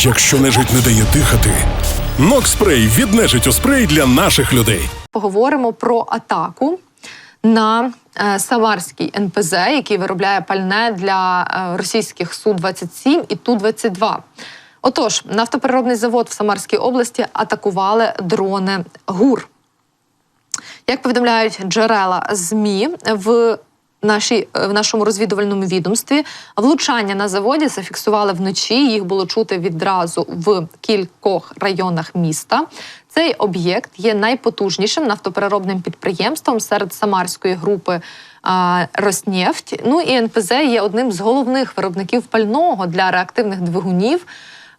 Якщо нежить не дає дихати, Нокспрей від нежиттю спрей для наших людей. поговоримо про атаку на е, Самарський НПЗ, який виробляє пальне для е, російських Су-27 і Ту-22. Отож, нафтопереробний завод в Самарській області атакували дрони ГУР. Як повідомляють джерела ЗМІ в нашій, в нашому розвідувальному відомстві, влучання на заводі зафіксували вночі. Їх було чути відразу в кількох районах міста. Цей об'єкт є найпотужнішим нафтопереробним підприємством серед самарської групи а, Роснефть. Ну і НПЗ є одним з головних виробників пального для реактивних двигунів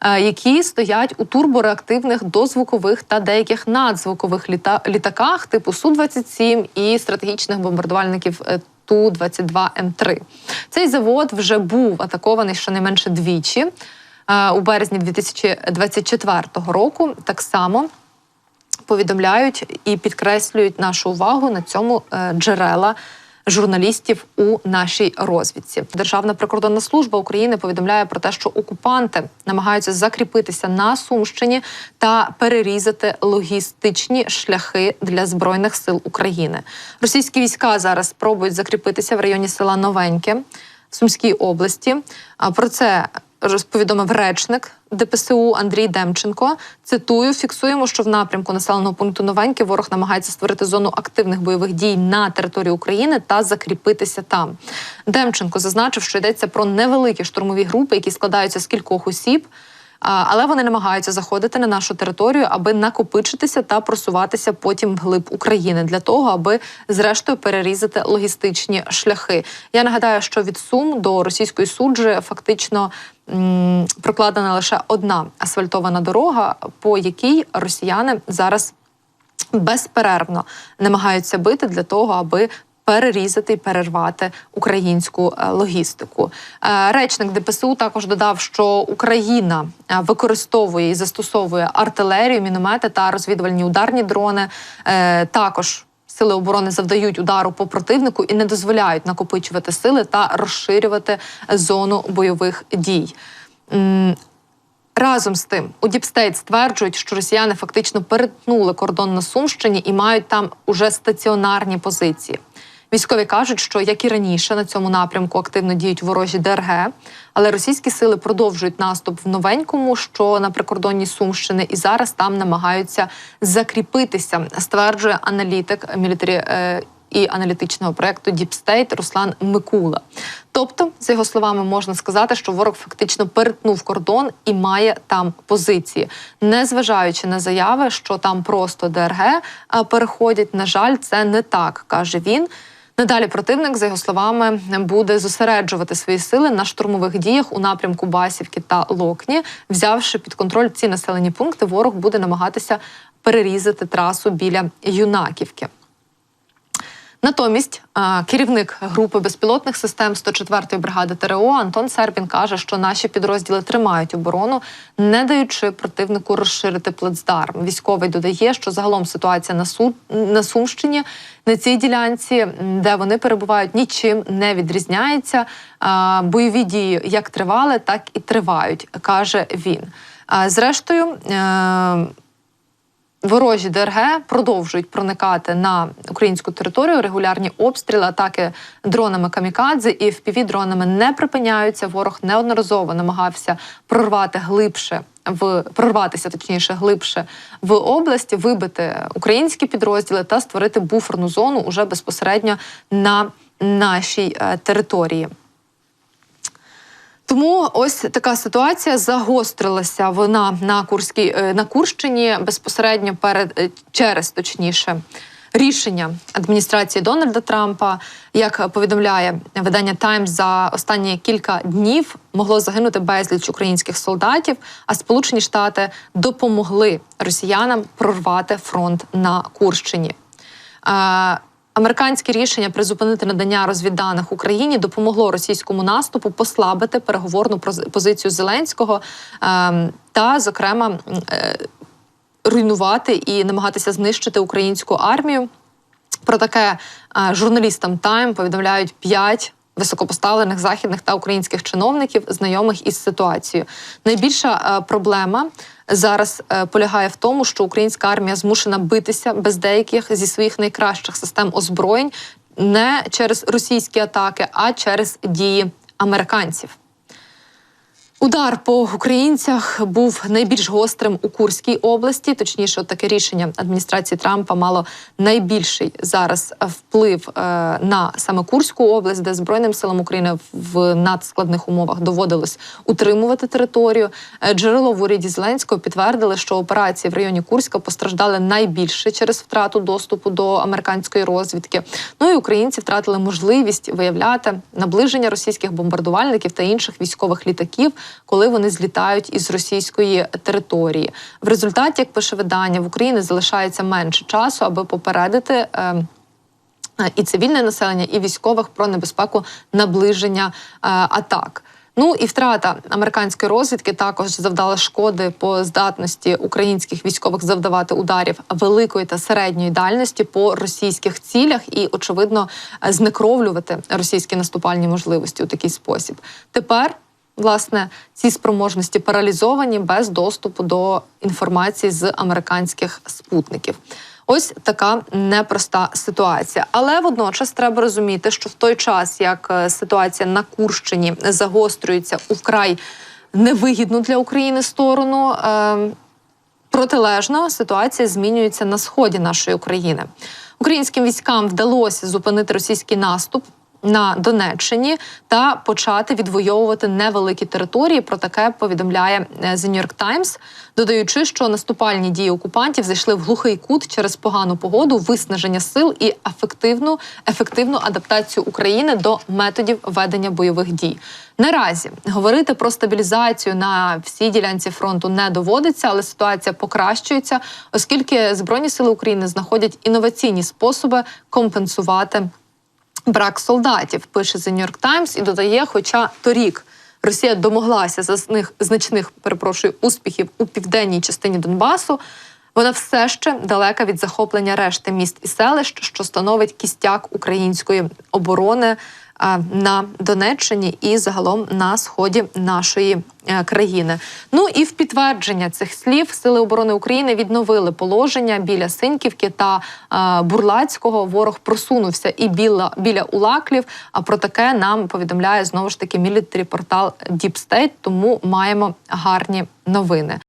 е, які стоять у турбореактивних дозвукових та деяких надзвукових літа- літаках типу Су-27 і стратегічних бомбардувальників е, Ту-22М3. Цей завод вже був атакований щонайменше двічі е, у березні 2024 року. Так само повідомляють і підкреслюють нашу увагу на цьому е, джерела. Журналістів у нашій розвідці Державна прикордонна служба України повідомляє про те, що окупанти намагаються закріпитися на Сумщині та перерізати логістичні шляхи для збройних сил України. Російські війська зараз спробують закріпитися в районі села Новеньке в Сумській області. А про це розповідомив речник ДПСУ Андрій Демченко. Цитую: фіксуємо, що в напрямку населеного пункту Новеньки ворог намагається створити зону активних бойових дій на території України та закріпитися там. Демченко зазначив, що йдеться про невеликі штурмові групи, які складаються з кількох осіб. Але вони намагаються заходити на нашу територію, аби накопичитися та просуватися потім вглиб України для того, аби зрештою перерізати логістичні шляхи. Я нагадаю, що від Сум до російської суджі фактично прокладена лише одна асфальтована дорога, по якій росіяни зараз безперервно намагаються бити для того, аби перерізати і перервати українську е, логістику. Е, Речник ДПСУ також додав, що Україна е, використовує і застосовує артилерію, міномети та розвідувальні ударні дрони. Також сили оборони завдають удару по противнику і не дозволяють накопичувати сили та розширювати зону бойових дій. Разом з тим, у Діпстейт стверджують, що росіяни фактично перетнули кордон на Сумщині і мають там уже стаціонарні позиції. Військові кажуть, що як і раніше на цьому напрямку активно діють ворожі ДРГ, але російські сили продовжують наступ в новенькому, що на прикордонні Сумщини, і зараз там намагаються закріпитися, стверджує аналітик мілітарі. е, і аналітичного проекту Deep State Руслан Микула. Тобто, за його словами, можна сказати, що ворог фактично перетнув кордон і має там позиції, незважаючи на заяви, що там просто ДРГ переходять. На жаль, це не так, каже він. Надалі противник, за його словами, буде зосереджувати свої сили на штурмових діях у напрямку Басівки та Локні. Взявши під контроль ці населені пункти, ворог буде намагатися перерізати трасу біля Юнаківки. Натомість керівник групи безпілотних систем 104-ї бригади ТРО Антон Серпін каже, що наші підрозділи тримають оборону, не даючи противнику розширити плацдарм. Військовий додає, що загалом ситуація на Су на Сумщині на цій ділянці, де вони перебувають, нічим не відрізняється. Бойові дії як тривали, так і тривають, каже він. Зрештою. Ворожі ДРГ продовжують проникати на українську територію. Регулярні обстріли, атаки дронами камікадзе і fpv дронами не припиняються. Ворог неодноразово намагався прорвати глибше в прорватися, точніше, глибше в області, вибити українські підрозділи та створити буферну зону уже безпосередньо на нашій е, території. Тому ось така ситуація загострилася вона на Курській е, на Курщині безпосередньо перед е, через точніше. Рішення адміністрації Дональда Трампа, як повідомляє видання Таймс, за останні кілька днів могло загинути безліч українських солдатів. А Сполучені Штати допомогли росіянам прорвати фронт на Курщині. Американське рішення призупинити надання розвідданих Україні допомогло російському наступу послабити переговорну позицію Зеленського ем, та, зокрема, е, руйнувати і намагатися знищити українську армію. Про таке е, журналістам Тайм повідомляють п'ять високопоставлених західних та українських чиновників, знайомих із ситуацією. Найбільша е, проблема зараз е, полягає в тому, що українська армія змушена битися без деяких зі своїх найкращих систем озброєнь не через російські атаки, а через дії американців. Удар по українцях був найбільш гострим у Курській області. Точніше, таке рішення адміністрації Трампа мало найбільший зараз вплив е, на саме Курську область, де Збройним силам України в надскладних умовах доводилось утримувати територію. Е, Джерело в уряді Зеленського підтвердили, що операції в районі Курська постраждали найбільше через втрату доступу до американської розвідки. Ну і українці втратили можливість виявляти наближення російських бомбардувальників та інших військових літаків, коли вони злітають із російської території. В результаті, як пише видання, в Україні залишається менше часу, аби попередити. Е, і цивільне населення, і військових про небезпеку наближення е, атак. Ну і втрата американської розвідки також завдала шкоди по здатності українських військових завдавати ударів великої та середньої дальності по російських цілях і, очевидно, е, знекровлювати російські наступальні можливості у такий спосіб. Тепер. Власне, ці спроможності паралізовані без доступу до інформації з американських спутників. Ось така непроста ситуація. Але водночас треба розуміти, що в той час, як е, ситуація на Курщині загострюється у вкрай невигідну для України сторону. е, Протилежно ситуація змінюється на сході нашої України. Українським військам вдалося зупинити російський наступ на Донеччині та почати відвоювати невеликі території. Про таке повідомляє е, The New York Times, додаючи, що наступальні дії окупантів зайшли в глухий кут через погану погоду, виснаження сил і ефективну ефективну адаптацію України до методів ведення бойових дій. Наразі говорити про стабілізацію на всій ділянці фронту не доводиться, але ситуація покращується, оскільки Збройні сили України знаходять інноваційні способи компенсувати брак солдатів. Пише The New York Times і додає, хоча торік. Росія домоглася засних значних перепрошую успіхів у південній частині Донбасу. Вона все ще далека від захоплення решти міст і селищ, що становить кістяк української оборони на Донеччині і загалом на сході нашої е, країни. Ну і в підтвердження цих слів Сили оборони України відновили положення біля Синьківки та е, Бурлацького. Ворог просунувся і біля, біля Улаклів. А про таке нам повідомляє знову ж таки мілітарі портал State, Тому маємо гарні новини.